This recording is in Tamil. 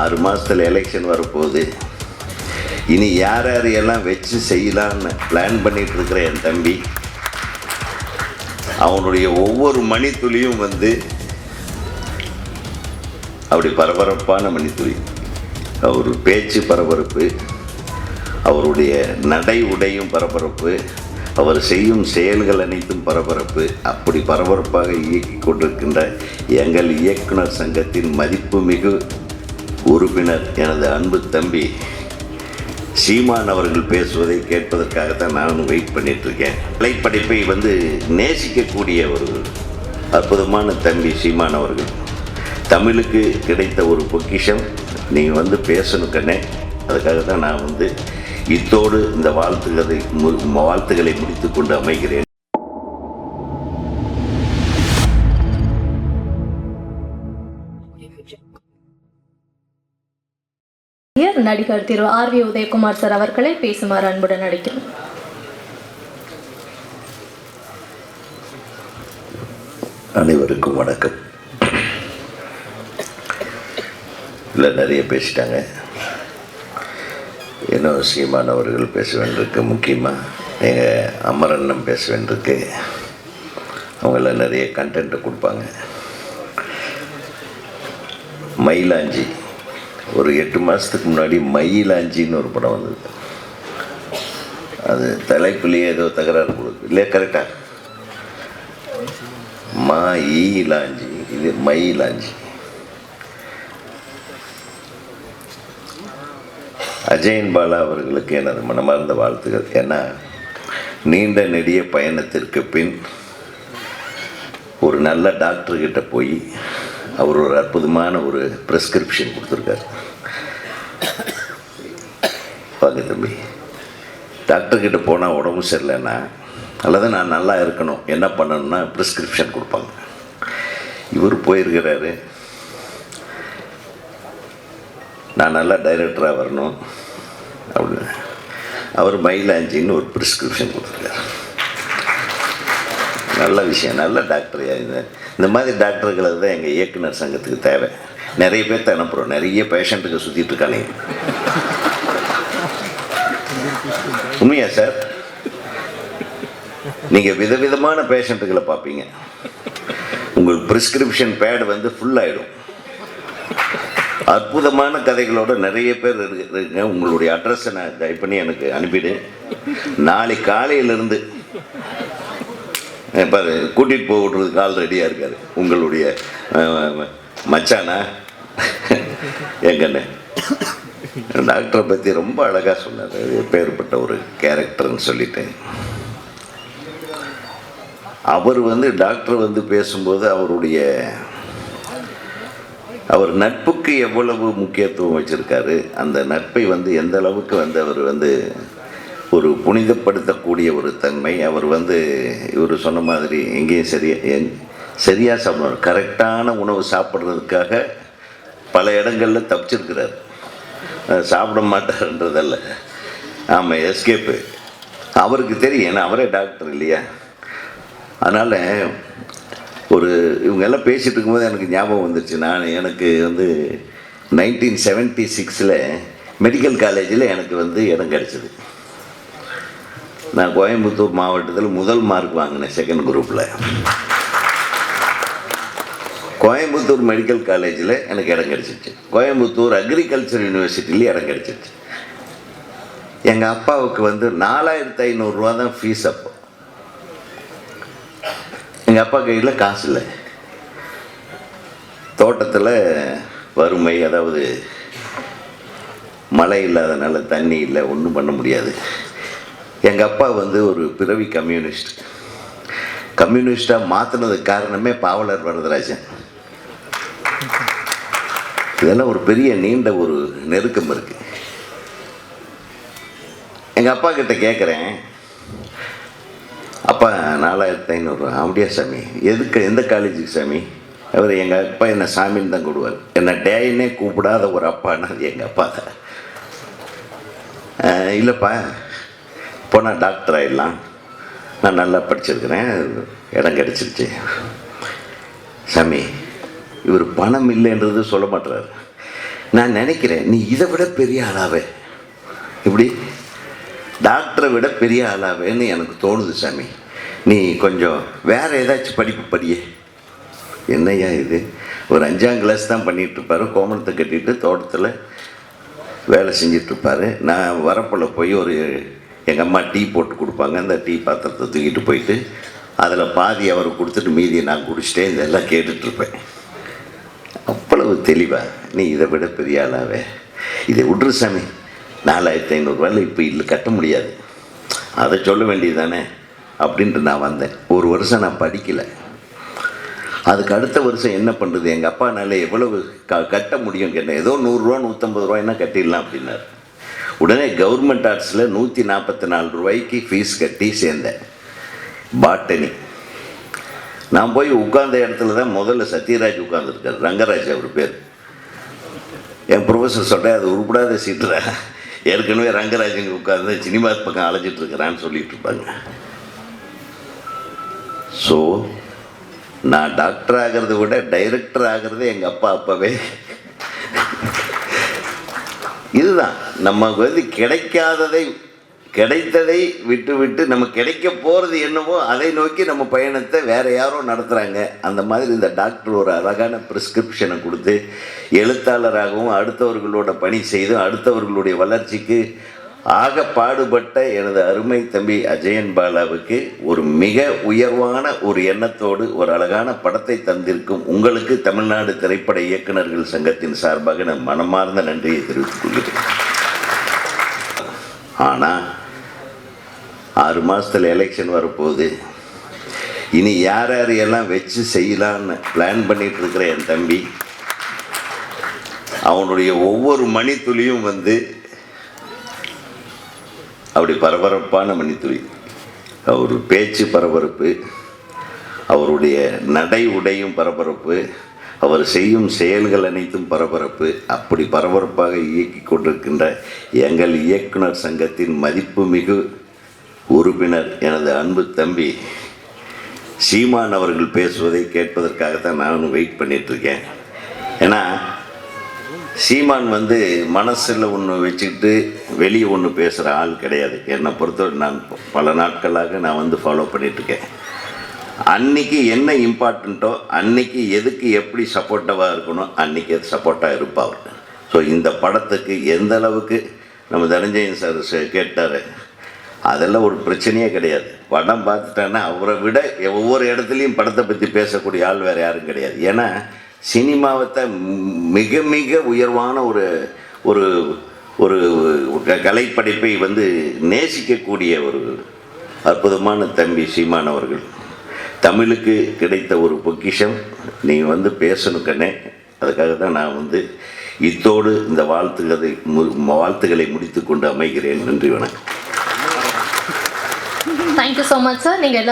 ஆறு மாதத்தில் எலெக்ஷன் வரப்போகுது. இனி யார் யார் எல்லாம் வச்சு செய்யலான்னு பிளான் பண்ணிகிட்டு இருக்கிற என் தம்பி அவனுடைய ஒவ்வொரு மணித்துளியும் வந்து அப்படி பரபரப்பான மணித்துளி. அவர் பேச்சு பரபரப்பு அவருடைய நடை உடையும் பரபரப்பு அவர் செய்யும் செயல்கள் அனைத்தும் பரபரப்பு. அப்படி பரபரப்பாக இயக்கி கொண்டிருக்கின்ற எங்கள் இயக்குனர் சங்கத்தின் மதிப்புமிகு உறுப்பினர் எனது அன்பு தம்பி சீமான் அவர்கள் பேசுவதை கேட்பதற்காகத்தான் நானும் வெயிட் பண்ணிகிட்ருக்கேன் கலைப்படைப்பை வந்து நேசிக்கக்கூடிய ஒரு அற்புதமான தம்பி சீமான் அவர்கள். தமிழுக்கு கிடைத்த ஒரு பொக்கிஷம். நீங்கள் வந்து பேசணும் கண்ணே. அதுக்காக தான் நான் வந்து இத்தோடு இந்த வாழ்த்துக்களை வாழ்த்துக்களை முடித்து முடித்துக்கொண்டு அமைகிறேன். நடிகர் Thiru R V Udayakumar sir அவர்களை பேசுமாறு அன்புடன் அழைக்கிறோம். அனைவருக்கும் வணக்கம். இல்லை நிறைய பேசிட்டாங்க. இன்னும் சீமானவர்கள் பேச வேண்டியிருக்கு? முக்கியமாக எங்கள் அமரண்ணம் பேச வேண்டியிருக்கு. அவங்களாம் நிறைய கண்டென்ட்டை கொடுப்பாங்க. மயிலாஞ்சி ஒரு எட்டு மாதத்துக்கு முன்னாடி மயிலாஞ்சின்னு ஒரு படம் வந்தது. அது தலைப்புலேயே ஏதோ தகராறு கொடுக்கு இல்லையா? கரெக்டாக மா ஈ இது மயிலாஞ்சி. அஜயன் பாலா அவர்களுக்கு எனது மனமார்ந்த வாழ்த்துக்கள். ஏன்னா நீண்ட நெடிய பயணத்திற்கு பின் ஒரு நல்ல டாக்டர்கிட்ட போய் அவர் ஒரு அற்புதமான ஒரு ப்ரெஸ்கிரிப்ஷன் கொடுத்துருக்காரு. வாங்க தம்பி. டாக்டர்கிட்ட போனால் உடம்பு சரியில்லைன்னா அல்லது நான் நல்லா இருக்கணும் என்ன பண்ணணும்னா ப்ரிஸ்கிரிப்ஷன் கொடுப்பாங்க. இவர் போயிருக்கிறாரு. நான் நல்லா டைரக்டராக வரணும். அப்படின்னு. அவர் மயிலாஞ்சின்னு ஒரு ப்ரிஸ்கிரிப்ஷன் கொடுத்துருக்காரு. நல்ல விஷயம் நல்ல டாக்டர் இந்த இந்த மாதிரி டாக்டர்களை தான் எங்கள் இயக்குனர் சங்கத்துக்கு தேவை. நிறைய பேர்த்த அனுப்புகிறோம் நிறைய பேஷண்ட்டுக்கு சுற்றிட்டு இருக்கானே. உண்மையா சார் நீங்கள் விதவிதமான பேஷண்ட்டுகளை பார்ப்பீங்க. உங்கள் ப்ரிஸ்கிரிப்ஷன் பேடு வந்து ஃபுல் ஆகிடும் அற்புதமான கதைகளோட நிறைய பேர் இருக்குங்க உங்களுடைய அட்ரஸை நான் டைப் பண்ணி எனக்கு அனுப்பிடு. நாளை காலையிலிருந்து இப்போ கூட்டிகிட்டு போக விட்றதுக்கு ஆள் ரெடியாக இருக்காரு. உங்களுடைய மச்சானா? எங்கண்ணே டாக்டரை பற்றி ரொம்ப அழகாக சொன்னார். பேர்பட்ட ஒரு கேரக்டர்னு சொல்லிட்டேன் அவர் வந்து டாக்டர் வந்து பேசும்போது அவருடைய அவர் நட்புக்கு எவ்வளவு முக்கியத்துவம் வச்சுருக்காரு அந்த நட்பை வந்து எந்த அளவுக்கு வந்து அவர் வந்து ஒரு புனிதப்படுத்தக்கூடிய ஒரு தன்மை. அவர் வந்து இவர் சொன்ன மாதிரி எங்கேயும் சரியா சரியாக சாப்பிடுவார் கரெக்டான உணவு சாப்பிட்றதுக்காக பல இடங்களில் தப்பிச்சிருக்கிறார். சாப்பிட மாட்டார்ன்றதல்ல. ஆமாம் எஸ்கேப்பு. அவருக்கு தெரியும் ஏன்னா அவரே டாக்டர் இல்லையா? அதனால் ஒரு இவங்கெல்லாம் பேசிகிட்டு இருக்கும்போது எனக்கு ஞாபகம் வந்துருச்சு. நான் எனக்கு வந்து நைன்டீன் செவன்ட்டி சிக்ஸில் மெடிக்கல் காலேஜில் எனக்கு வந்து இடம் கிடச்சிது. நான் கோயம்புத்தூர் மாவட்டத்தில் முதல் மார்க் வாங்கினேன் செகண்ட் குரூப்பில் கோயம்புத்தூர் மெடிக்கல் காலேஜில் எனக்கு இடம் கிடச்சிச்சு. கோயம்புத்தூர் அக்ரிகல்ச்சர் யூனிவர்சிட்டிலையும் இடம் கிடச்சிச்சு. எங்கள் அப்பாவுக்கு வந்து நாலாயிரத்து ஐநூறுரூவா தான் ஃபீஸ் அப்போ. எங்கள் அப்பா கையில் காசு இல்லை. தோட்டத்தில் வறுமை அதாவது மழை இல்லாதனால தண்ணி இல்லை ஒன்றும் பண்ண முடியாது. எங்கள் அப்பா வந்து ஒரு பிறவி கம்யூனிஸ்ட். கம்யூனிஸ்டாக மாற்றினதுக்கு காரணமே பாவலர் வரதராஜன். இதெல்லாம் ஒரு பெரிய நீண்ட ஒரு நெருக்கம் இருக்குது எங்கள் அப்பா கிட்ட கேட்குறேன் அப்பா நாலாயிரத்தி ஐநூறுரூவா அப்படியா சாமி? எதுக்கு எந்த காலேஜுக்கு சாமி? அவர் எங்கள் அப்பா என்னை சாமின்னு தான் கூடுவார். என்னை டேயினே கூப்பிடாத ஒரு அப்பான்னா அது எங்கள் அப்பா தான் இல்லைப்பா. போனால் டாக்டர் ஆகிடலாம் நான் நல்லா படிச்சிருக்கிறேன். இடம் கிடச்சிருச்சு. சாமி இவர் பணம் இல்லைன்றது சொல்ல மாட்டுறாரு நான் நினைக்கிறேன் நீ இதை விட பெரிய ஆளாவே. இப்படி டாக்டரை விட பெரிய ஆளாவேன்னு எனக்கு தோணுது சாமி. நீ கொஞ்சம் வேறு ஏதாச்சும் படிப்பு படியே. என்னய்யா இது? ஒரு அஞ்சாம் கிளாஸ் தான் பண்ணிட்டு கோமணத்தை கட்டிட்டு தோட்டத்தில் வேலை செஞ்சிட்ருப்பார் நான் வரப்பில் போய் ஒரு எங்கள் அம்மா டீ போட்டு கொடுப்பாங்க. அந்த டீ பாத்திரத்தை தூக்கிட்டு போயிட்டு அதில் பாதி அவருக்கு கொடுத்துட்டு மீதியை நான் குடிச்சிட்டே இதெல்லாம் கேட்டுட்ருப்பேன் அவ்வளவு தெளிவாக நீ இதை விட பெரிய ஆளாவே. இதை விட்ரு சாமி. நாலாயிரத்தி ஐநூறுரூவாயில் இப்போ இல்லை கட்ட முடியாது. அதை சொல்ல வேண்டியது தானே அப்படின்ட்டு நான் வந்தேன். ஒரு வருஷம் நான் படிக்கலை. அதுக்கு அடுத்த வருஷம் என்ன பண்ணுறது எங்கள் அப்பானால எவ்வளவு க கட்ட முடியும் கேட்டேன். ஏதோ நூறுரூவா நூற்றம்பது ரூபாய்னா கட்டிடலாம் அப்படின்னாரு. உடனே கவர்மெண்ட் ஆர்ட்ஸில் நூற்றி நாற்பத்தி நாலு ரூபாய்க்கு ஃபீஸ் கட்டி சேர்ந்தேன். பாட்டனி. நான் போய் உட்கார்ந்த இடத்துல தான் முதல்ல சத்யராஜ் உட்காந்துருக்காரு ரங்கராஜ் அவர் பேர். என் ப்ரொஃபஸர் சொல்கிறேன் அது உருப்படாத சீட்டில் ஏற்கனவே ரங்கராஜன் உட்கார்ந்து சினிமா பக்கம் அலைஞ்சிட்டு இருக்கிறான்னு சொல்லிட்டு இருப்பாங்க. ஸோ நான் டாக்டர் ஆகிறத விட டைரக்டர் ஆகிறது எங்கள் அப்பா அப்பவே. இதுதான். நம்ம வந்து கிடைக்காததை கிடைத்ததை விட்டு விட்டு நம்ம கிடைக்க போகிறது என்னவோ அதை நோக்கி நம்ம பயணத்தை வேறு யாரோ நடத்துகிறாங்க அந்த மாதிரி இந்த டாக்டர் ஒரு அழகான ப்ரிஸ்கிரிப்ஷனை கொடுத்து எழுத்தாளராகவும் அடுத்தவர்களோட பணி செய்தும் அடுத்தவர்களுடைய வளர்ச்சிக்கு ஆக பாடுபட்ட எனது அருமை தம்பி அஜயன் பாலாவுக்கு ஒரு மிக உயர்வான ஒரு எண்ணத்தோடு ஒரு அழகான படத்தை தந்திருக்கும் உங்களுக்கு தமிழ்நாடு திரைப்பட இயக்குனர்கள் சங்கத்தின் சார்பாக நான் மனமார்ந்த நன்றியை தெரிவித்துக் கொள்கிறேன். ஆனால் ஆறு மாதத்தில் எலெக்ஷன் வரப்போகுது. இனி யார் யார் எல்லாம் வச்சு செய்யலான்னு பிளான் பண்ணிகிட்டு இருக்கிற என் தம்பி அவனுடைய ஒவ்வொரு மணித்துளியும் வந்து அப்படி பரபரப்பான மணித்துளி அவர் பேச்சு பரபரப்பு அவருடைய நடை உடையும் பரபரப்பு அவர் செய்யும் செயல்கள் அனைத்தும் பரபரப்பு அப்படி பரபரப்பாக இயக்கி கொண்டிருக்கின்ற எங்கள் இயக்குனர் சங்கத்தின் மதிப்புமிகு உறுப்பினர் எனது அன்பு தம்பி சீமான் அவர்கள் பேசுவதை கேட்பதற்காகத்தான் நானும் வெயிட் பண்ணிகிட்ருக்கேன் இருக்கேன். ஏன்னா சீமான் வந்து மனசில் ஒன்று வச்சுக்கிட்டு வெளியே ஒன்று பேசுகிற ஆள் கிடையாது. என்னை பொறுத்தவரை நான் பல நாட்களாக நான் வந்து ஃபாலோ பண்ணிகிட்ருக்கேன் அன்னைக்கு என்ன இம்பார்ட்டண்ட்டோ அன்னைக்கு எதுக்கு எப்படி சப்போர்ட்டிவாக இருக்கணும் அன்றைக்கி அது சப்போர்ட்டாக இருப்பார் ஸோ இந்த படத்துக்கு எந்த அளவுக்கு நம்ம தனஞ்சயன் சார் கேட்டார் அதெல்லாம் ஒரு பிரச்சனையே கிடையாது. படம் பார்த்துட்டான்னா அவரை விட ஒவ்வொரு இடத்துலையும் படத்தை பற்றி பேசக்கூடிய ஆள் வேறு யாரும் கிடையாது. ஏன்னா சினிமாவத்தை மிக மிக உயர்வான ஒரு ஒரு ஒரு க- கலைப்படைப்பை வந்து நேசிக்கக்கூடிய ஒரு அற்புதமான தம்பி சீமான் அவர்கள். தமிழுக்கு கிடைத்த ஒரு பொக்கிஷம். நீ வந்து பேசணும் கண்ணே. அதுக்காக தான் நான் வந்து இத்தோடு இந்த வாழ்த்துக்களை மு- வாழ்த்துக்களை முடித்துக்கொண்டு அமைகிறேன். நன்றி வணக்கம். தேங்க்யூ ஸோ மச் சார் நீங்கள்